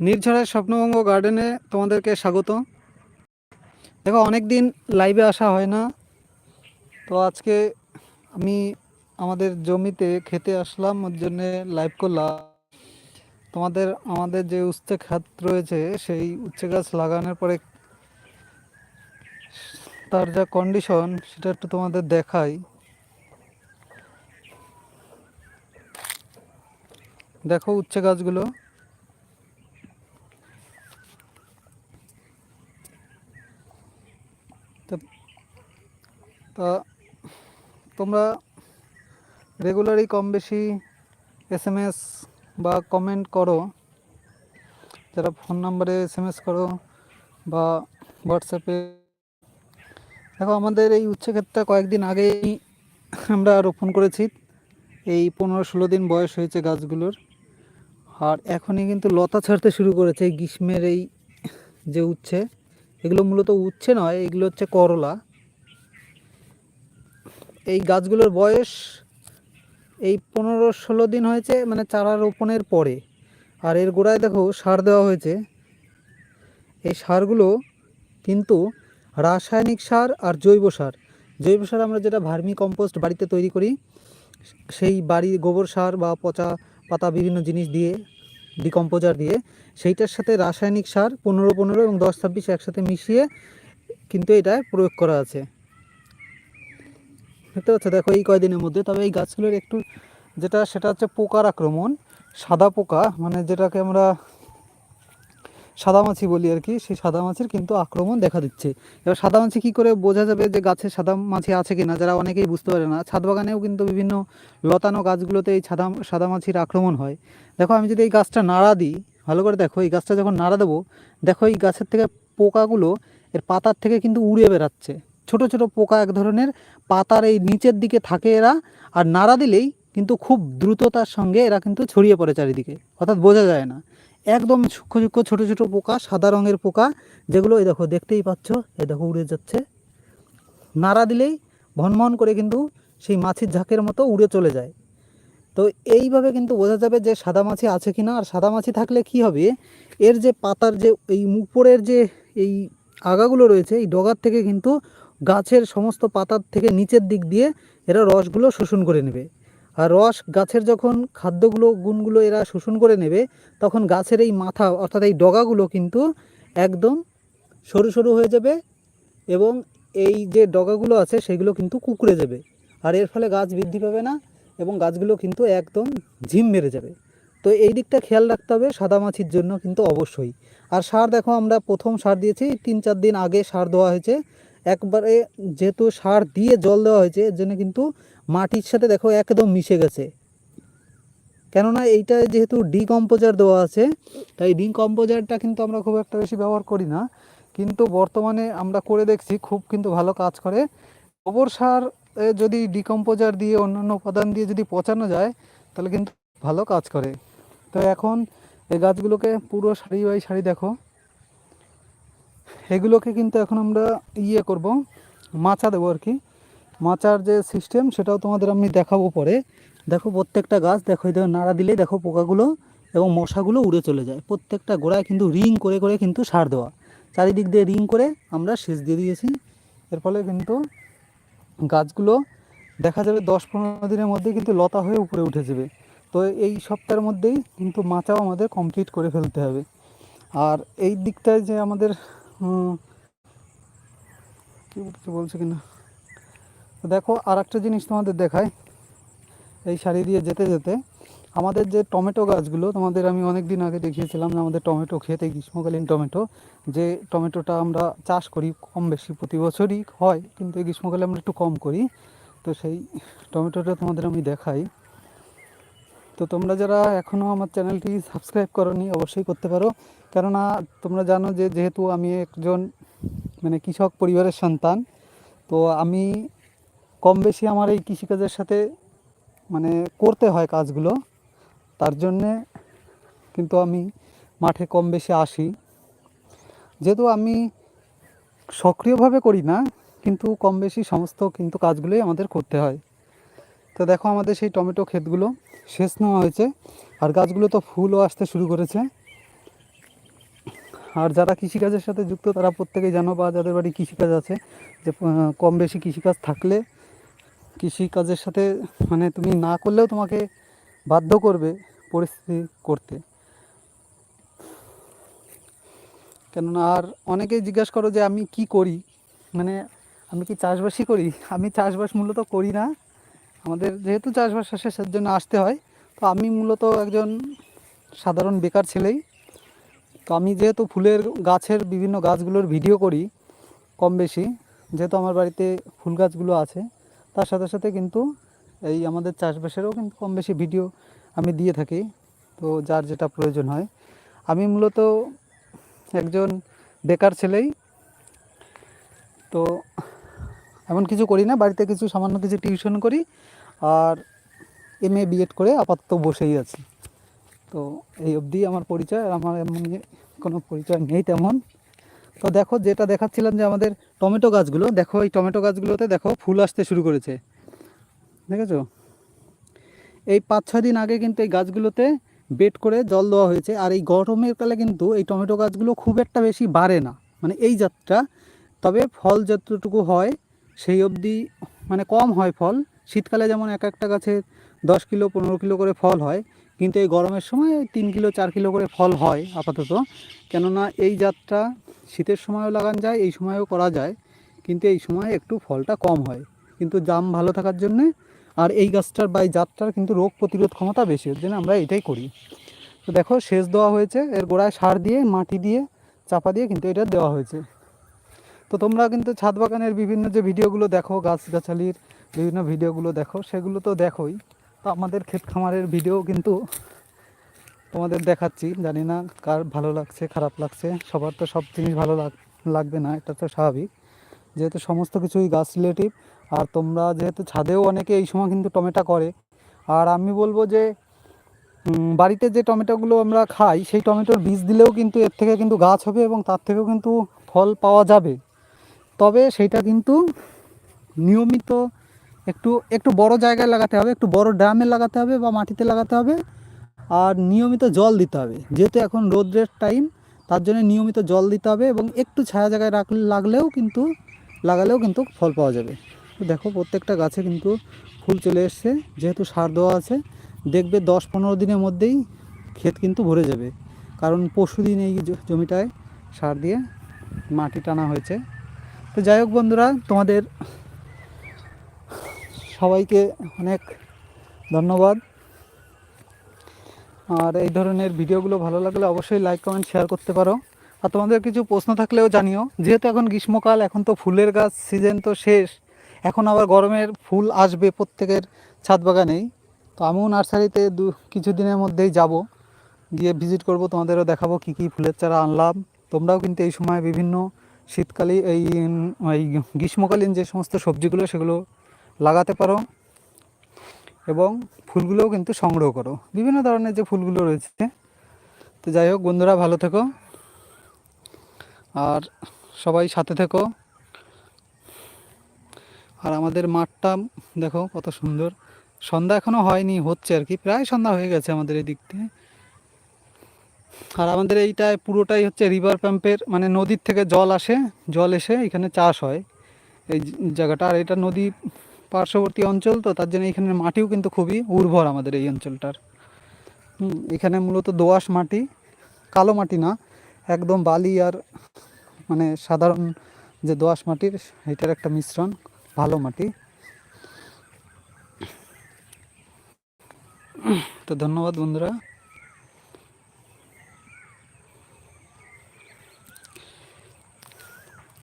নির্ঝরের স্বপ্নভঙ্গ গার্ডেনে তোমাদেরকে স্বাগত। দেখো অনেক দিন লাইভে আসা হয় না। তো আজকে আমি আমাদের জমিতে খেতে আসলাম, ওর জন্যে লাইভ করলাম। তোমাদের, আমাদের যে উচ্ছে খাত রয়েছে, সেই উচ্ছে গাছ লাগানোর পরে তার যা কন্ডিশন সেটা একটু তোমাদের দেখাই। দেখো উচ্ছে গাছগুলো। তা তোমরা রেগুলারই কম বেশি এস এম এস বা কমেন্ট করো। যারা ফোন নাম্বারে এস এম এস করো বা হোয়াটসঅ্যাপে দেখো, আমাদের এই উচ্ছে ক্ষেতটা কয়েকদিন আগেই আমরা রোপণ করেছি। এই পনেরো ষোলো দিন বয়স হয়েছে গাছগুলোর। আর এখনই কিন্তু লতা ছাড়তে শুরু করেছে গ্রীষ্মের এই যে উচ্ছে। এগুলো মূলত উচ্ছে নয়, এগুলো হচ্ছে করলা। এই গাছগুলোর বয়স এই পনেরো ষোলো দিন হয়েছে মানে চারা রোপণের পরে। আর এর গোড়ায় দেখো সার দেওয়া হয়েছে। এই সারগুলো কিন্তু রাসায়নিক সার আর জৈব সার। জৈব সার আমরা যেটা ভার্মি কম্পোস্ট বাড়িতে তৈরি করি, সেই বাড়ির গোবর সার বা পচা পাতা বিভিন্ন জিনিস দিয়ে ডিকম্পোজার দিয়ে। সেইটার সাথে রাসায়নিক সার পনেরো পনেরো এবং দশ ছাব্বিশ একসাথে মিশিয়ে কিন্তু এটা প্রয়োগ করা আছে। দেখতে পাচ্ছ, দেখো এই কয়দিনের মধ্যে। তবে এই গাছগুলোর একটু যেটা, সেটা হচ্ছে পোকার আক্রমণ, সাদা পোকা মানে যেটাকে আমরা সাদামাছি বলি আর কি, সেই সাদা মাছির কিন্তু আক্রমণ দেখা দিচ্ছে। এবার সাদা মাছি কী করে বোঝা যাবে যে গাছে সাদা মাছি আছে কিনা, যারা অনেকেই বুঝতে পারে না। ছাদ বাগানেও কিন্তু বিভিন্ন লতানো গাছগুলোতে এই সাদা সাদা মাছির আক্রমণ হয়। দেখো, আমি যদি এই গাছটা নাড়া দিই, ভালো করে দেখো, এই গাছটা যখন নাড়া দেবো, দেখো এই গাছের থেকে পোকাগুলো এর পাতার থেকে কিন্তু উড়ে বেড়াচ্ছে। ছোট ছোট পোকা এক ধরনের, পাতার এই নিচের দিকে থাকে এরা, আর নাড়া দিলেই কিন্তু খুব দ্রুততার সঙ্গে এরা কিন্তু ছড়িয়ে পড়ে চারিদিকে। অর্থাৎ বোঝা যায় না। একদম সূক্ষ্ম সূক্ষ্ম ছোটো ছোটো পোকা, সাদা রঙের পোকা, যেগুলো এই দেখো, দেখতেই পাচ্ছ, এই দেখো, উড়ে যাচ্ছে। নাড়া দিলেই ভনভন করে কিন্তু সেই মাছির ঝাঁকের মতো উড়ে চলে যায়। তো এইভাবে কিন্তু বোঝা যাবে যে সাদা মাছি আছে কি না আর সাদা মাছি থাকলে কি হবে? এর যে পাতার যে, এই উপরের যে, এই আগাগুলো রয়েছে, এই ডগার থেকে কিন্তু গাছের সমস্ত পাতার থেকে নিচের দিক দিয়ে এরা রসগুলো শোষণ করে নেবে। আর রস গাছের যখন খাদ্যগুলো, গুণগুলো এরা শোষণ করে নেবে, তখন গাছের এই মাথা অর্থাৎ এই ডগাগুলো কিন্তু একদম সরু সরু হয়ে যাবে এবং এই যে ডগাগুলো আছে সেগুলো কিন্তু কুকড়ে যাবে। আর এর ফলে গাছ বৃদ্ধি পাবে না এবং গাছগুলো কিন্তু একদম ঝিম মেরে যাবে। তো এই দিকটা খেয়াল রাখতে হবে সাদা মাছির জন্য কিন্তু অবশ্যই। আর সার দেখো আমরা প্রথম সার দিয়েছি, তিন চার দিন আগে সার দেওয়া হয়েছে। একবারে যেহেতু সার দিয়ে জল দেওয়া হয়েছে, এর জন্য কিন্তু মাটির সাথে দেখো একদম মিশে গেছে। কেননা এইটা যেহেতু ডিকম্পোজার দেওয়া আছে, তাই ডিকম্পোজারটা কিন্তু আমরা খুব একটা বেশি ব্যবহার করি না। কিন্তু বর্তমানে আমরা করে দেখছি, খুব কিন্তু ভালো কাজ করে। গোবর সার যদি ডিকম্পোজার দিয়ে অন্যান্য উপাদান দিয়ে যদি পচানো যায়, তাহলে কিন্তু ভালো কাজ করে। তো এখন এই গাছগুলোকে পুরো সারি বাই সারি দেখো। এগুলোকে কিন্তু এখন আমরা ইয়ে করব, মাচা দেবো আর কি। মাচার যে সিস্টেম সেটাও তোমাদের আমি দেখাবো পরে। দেখো প্রত্যেকটা গাছ, দেখো এই দেখো নাড়া দিলেই দেখো পোকাগুলো এবং মশাগুলো উড়ে চলে যায়। প্রত্যেকটা গোড়ায় কিন্তু রিং করে করে কিন্তু সার দেওয়া। চারিদিক দিয়ে রিং করে আমরা সেচ দিয়ে দিয়েছি। এর ফলে কিন্তু গাছগুলো দেখা যাবে দশ পনেরো দিনের মধ্যে কিন্তু লতা হয়ে উপরে উঠে যাবে। তো এই সপ্তাহের মধ্যেই কিন্তু মাচাও আমাদের কমপ্লিট করে ফেলতে হবে। আর এই দিকটায় যে আমাদের কি বলছে কিনা? তো দেখো আর একটা জিনিস তোমাদের দেখায় এই শাড়ি দিয়ে যেতে যেতে আমাদের যে টমেটো গাছগুলো, তোমাদের আমি অনেক দিন আগে দেখিয়েছিলাম যে আমাদের টমেটো খেতে, গ্রীষ্মকালীন টমেটো, যে টমেটোটা আমরা চাষ করি কম বেশি, প্রতি বছরই হয়, কিন্তু এই গ্রীষ্মকালে আমরা একটু কম করি। তো সেই টমেটোটা তোমাদের আমি দেখাই। তো তোমরা যারা এখনও আমার চ্যানেলটি সাবস্ক্রাইব করনি, অবশ্যই করতে পারো। কেননা তোমরা জানো যে যেহেতু আমি একজন মানে কৃষক পরিবারের সন্তান, তো আমি কম বেশি আমার এই কৃষিকাজের সাথে মানে করতে হয় কাজগুলো। তার জন্যে কিন্তু আমি মাঠে কম বেশি আসি। যেহেতু আমি সক্রিয়ভাবে করি না, কিন্তু কম বেশি সমস্ত কিন্তু কাজগুলোই আমাদের করতে হয়। তো দেখো আমাদের সেই টমেটো ক্ষেতগুলো শেষ নেওয়া হয়েছে। আর গাছগুলো তো ফুলও আসতে শুরু করেছে। আর যারা কৃষিকাজের সাথে যুক্ত, তারা প্রত্যেকেই জানো বা যাদের বাড়ি কৃষিকাজ আছে, যে কম বেশি কৃষিকাজ থাকলে কৃষিকাজের সাথে মানে তুমি না করলেও তোমাকে বাধ্য করবে পরিস্থিতি করতে। কেননা আর অনেকেই জিজ্ঞাসা করো যে আমি কি করি? মানে আমি কি চাষবাসই করি? আমি চাষবাস মূলত করি না। আমাদের যেহেতু চাষবাস আসে জন্য আসতে হয়। তো আমি মূলত একজন সাধারণ বেকার ছেলেই। তো আমি যেহেতু ফুলের গাছের বিভিন্ন গাছগুলোর ভিডিও করি কম বেশি, যেহেতু আমার বাড়িতে ফুল গাছগুলো আছে তার সাথে সাথে কিন্তু এই আমাদের চাষবাসেরও কিন্তু কম বেশি ভিডিও আমি দিয়ে থাকি। তো যার যেটা প্রয়োজন হয়। আমি মূলত একজন বেকার ছেলেই। তো এমন কিছু করি না, বাড়িতে কিছু সামান্য কিছু টিউশন করি আর এম এ বিএড করে আপাতত বসেই আছি। তো এই অবধি আমার পরিচয়, আর আমার এমন কোনো পরিচয় নেই তেমন। তো দেখো যেটা দেখাচ্ছিলাম যে আমাদের টমেটো গাছগুলো, দেখো এই টমেটো গাছগুলোতে দেখো ফুল আসতে শুরু করেছে। দেখেছ? এই পাঁচ ছয় দিন আগে কিন্তু এই গাছগুলোতে বেড করে জল দেওয়া হয়েছে, আর এই গরমের কালে কিন্তু এই টমেটো গাছগুলো খুব একটা বেশি বাড়ে না। মানে এই জাতটা, তবে ফল যতটুকু হয়, সেই অবধি মানে কম হয় ফল। শীতকালে যেমন এক একটা গাছে দশ কিলো, পনেরো কিলো করে ফল হয়, কিন্তু এই গরমের সময় তিন কিলো, চার কিলো করে ফল হয় আপাতত। কেননা এই জাতটা শীতের সময়ও লাগান যায়, এই সময়ও করা যায়, কিন্তু এই সময় একটু ফলটা কম হয়। কিন্তু জাম ভালো থাকার জন্যে আর এই গাছটার বা এই জাতটার কিন্তু রোগ প্রতিরোধ ক্ষমতা বেশি, ওর জন্য আমরা এটাই করি। তো দেখো, সেচ দেওয়া হয়েছে, এর গোড়ায় সার দিয়ে, মাটি দিয়ে, চাপা দিয়ে কিন্তু এটা দেওয়া হয়েছে। তো তোমরা কিন্তু ছাদ বাগানের বিভিন্ন যে ভিডিওগুলো দেখো গাছগাছালির বিভিন্ন ভিডিওগুলো দেখো, সেগুলো তো দেখোই। তো আমাদের ক্ষেত খামারের ভিডিও কিন্তু তোমাদের দেখাচ্ছি। জানি না কার ভালো লাগছে, খারাপ লাগছে। সবার তো সব জিনিস ভালো লাগ, লাগবে না, এটা তো স্বাভাবিক। যেহেতু সমস্ত কিছুই গাছ রিলেটিভ আর তোমরা যেহেতু ছাদেও অনেকে এই সময় কিন্তু টমেটো করে। আর আমি বলব যে বাড়িতে যে টমেটোগুলো আমরা খাই, সেই টমেটোর বীজ দিলেও কিন্তু এর থেকে কিন্তু গাছ হবে এবং তার থেকেও কিন্তু ফল পাওয়া যাবে। তবে সেইটা কিন্তু নিয়মিত একটু একটু বড় জায়গায় লাগাতে হবে, একটু বড় ড্রামে লাগাতে হবে বা মাটিতে লাগাতে হবে। আর নিয়মিত জল দিতে হবে, যেহেতু এখন রোদ্রের টাইম, তার জন্য নিয়মিত জল দিতে হবে এবং একটু ছায়া জায়গায় রাখলে, লাগলেও কিন্তু, লাগালেও কিন্তু ফল পাওয়া যাবে। তো দেখো প্রত্যেকটা গাছে কিন্তু ফুল চলে এসছে, যেহেতু সার দেওয়া আছে, দেখবে দশ পনেরো দিনের মধ্যেই ক্ষেত কিন্তু ভরে যাবে। কারণ পরশু দিন এই জমিটায় সার দিয়ে মাটি টানা হয়েছে। তো যাই হোক বন্ধুরা, তোমাদের সবাইকে অনেক ধন্যবাদ। আর এই ধরনের ভিডিওগুলো ভালো লাগলে অবশ্যই লাইক কমেন্ট শেয়ার করতে পারো। আর তোমাদের কিছু প্রশ্ন থাকলেও জানিও। যেহেতু এখন গ্রীষ্মকাল, এখন তো ফুলের গাছ সিজন তো শেষ। এখন আবার গরমের ফুল আসবে প্রত্যেকের ছাদ বাগানেই। তো আমিও নার্সারিতে দু কিছু দিনের মধ্যেই যাব। গিয়ে ভিজিট করব, তোমাদেরও দেখাবো কী কী ফুলের চারা আনলাম। তোমরাও কিন্তু এই সময় বিভিন্ন শীতকালীন এই এই গ্রীষ্মকালীন যে সমস্ত সবজিগুলো, সেগুলো লাগাতে পারো এবং ফুলগুলোও কিন্তু সংগ্রহ করো। বিভিন্ন ধরনের যে ফুলগুলো রয়েছে, তো যাই হোক বন্ধুরা ভালো থেকো। আর সবাই সাথে থেকো। আর আমাদের মাঠটা দেখো কত সুন্দর। সন্ধ্যা এখনও হয়নি, হচ্ছে আর কি, প্রায় সন্ধ্যা হয়ে গেছে আমাদের এই দিক থেকে আর আমাদের এইটায় পুরোটাই হচ্ছে রিভার পাম্পের মানে নদীর থেকে জল আসে, জল এসে এখানে চাষ হয়। এই জায়গাটা, আর এটা নদী পার্শ্ববর্তী অঞ্চল, তো তার জন্য এখানের মাটিও কিন্তু খুবই উর্বর আমাদের এই অঞ্চলটার। এখানে মূলত দোআঁশ মাটি, কালো মাটি না, একদম বালি আর মানে সাধারণ যে দোআঁশ মাটির, এটার একটা মিশ্রণ, ভালো মাটি। তো ধন্যবাদ বন্ধুরা।